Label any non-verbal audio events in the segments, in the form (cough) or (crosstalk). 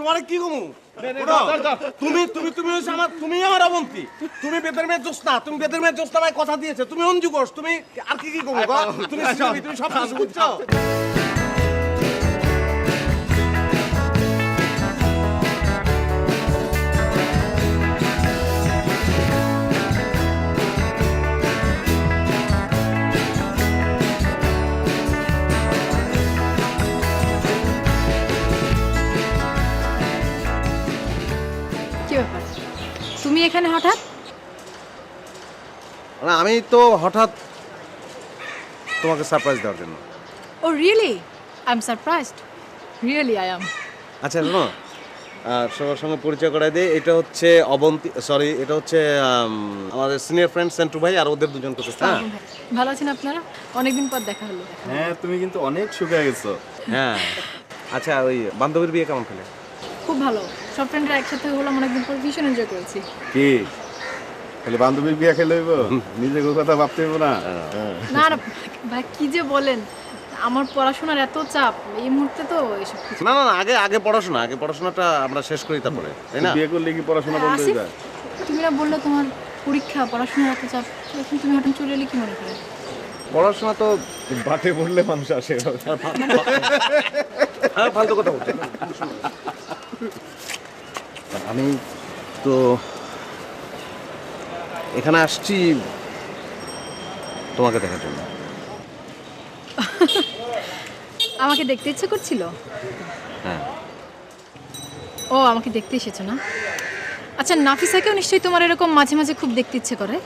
তোমার কি কমু? তুমি তুমি তুমি হচ্ছে আমার তুমি আমার অবন্তি। তুমি বেদের মেয়ে জোস্তা তুমি বেদের মেয়ে জোস্তা ভাই কথা দিয়েছে। তুমি অঞ্জু ঘোষ তুমি আর কি কি কমু গো? তুমি তুমি সব কিছু বুঝছ? কি ব্যাপার? তুমি এখানে হঠাৎ? না আমি তো হঠাৎ তোমাকে সারপ্রাইজ দেওয়ার জন্য। ও really I am surprised really I am আচ্ছা শোনো। আহ, সবার সঙ্গে পরিচয় করাই দিই। এটা হচ্ছে অবন্তি সরি এটা হচ্ছে আম, আমাদের সিনিয়র ফ্রেন্ড সেন্টু ভাই আর ওদের দুজন কোথায় হ্যাঁ? ভালো আছেন আপনারা? অনেকদিন পর দেখা হলো। হ্যাঁ তুমি কিন্তু অনেক শুকিয়ে গেছো। হ্যাঁ। আচ্ছা ওই বান্ধবীর বিয়ে কেমন খেলে? খুব ভালো। সব ফ্রেন্ডরা একসাথে হলাম অনেকদিন পর ভীষণ এনজয় করেছি। কি? খালি বান্ধবীর বিয়া খেলে হইব? নিজের কথা ভাবতে হইব না? হ্যাঁ। (laughs) না না ভাই কি যে বলেন? আমার পড়াশোনার এত চাপ এই মুহূর্তে তো এসব কিছু না না না আগে আগে পড়াশোনা আগে পড়াশোনাটা আমরা শেষ করি তারপরে তাই না? বিয়ে করলে কি পড়াশোনা বন্ধ হয়ে যায়? তুমি না বললে তোমার পরীক্ষা পড়াশোনার এত চাপ এখন তুমি হঠাৎ চলে এলে কি মনে করে? পড়াশোনা তো বাটে পড়লে মানুষ আসে হ্যাঁ ফালতু কথা বলছে। আমি তো এখানে আসছি তোমাকে দেখার জন্য। (laughs) আমাকে দেখতে ইচ্ছে করছিল? হ্যাঁ। ও আমাকে দেখতে এসেছ না? আচ্ছা নাফিসাকেও নিশ্চয়ই তোমার এরকম মাঝে মাঝে খুব দেখতে ইচ্ছে করে।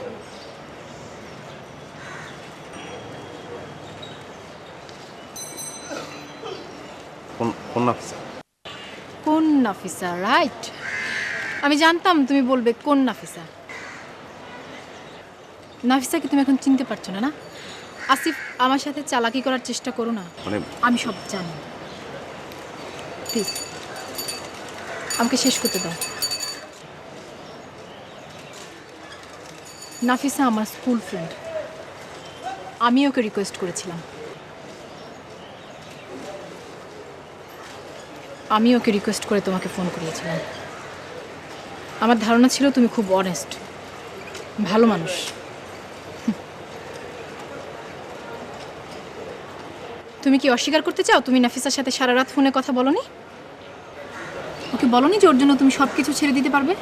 কোন নাফিসা? কোন নাফিসা রাইট। আমি জানতাম তুমি বলবে কোন নাফিসা। নাফিসাকে তুমি এখন চিনতে পারছ না না? আসিফ আমার সাথে চালাকি করার চেষ্টা করো না। মানে আমি সব জানি। প্লিজ আমাকে শেষ করতে দাও। নাফিসা আমার স্কুল ফ্রেন্ড আমি ওকে রিকোয়েস্ট করেছিলাম। আমি ওকে রিকোয়েস্ট করে তোমাকে ফোন করিয়েছিলাম। আমার ধারণা ছিল তুমি খুব অনেস্ট ভালো মানুষ। তুমি কি অস্বীকার করতে চাও? তুমি নাফিসার সাথে সারা রাত ফোনে কথা বলনি? ওকে বলনি যে ওর জন্য তুমি সব কিছু ছেড়ে দিতে পারবে?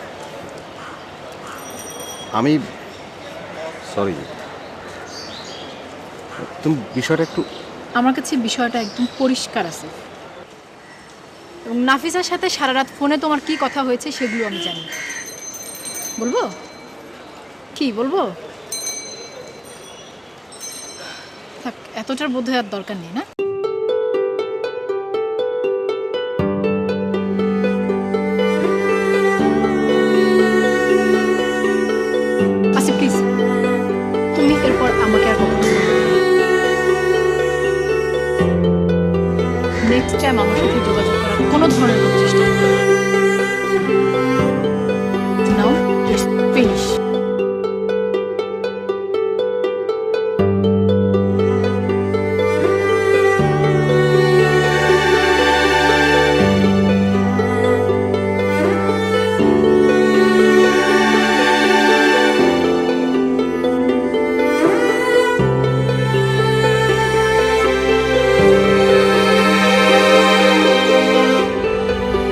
আমি সরি। তুমি বিষয়টা একটু আমার কাছে বিষয়টা একদম পরিষ্কার আছে। এবং নাফিসার সাথে সারা রাত ফোনে তোমার কি কথা হয়েছে সেগুলো আমি জানি। বলব? কি বলব? থাক, এতটার বোধ আর দরকার নেই, না? আচ্ছা তুমি এরপর আমাকে আর কখনো নেক্সট টাইম আমার সাথে 여러 차례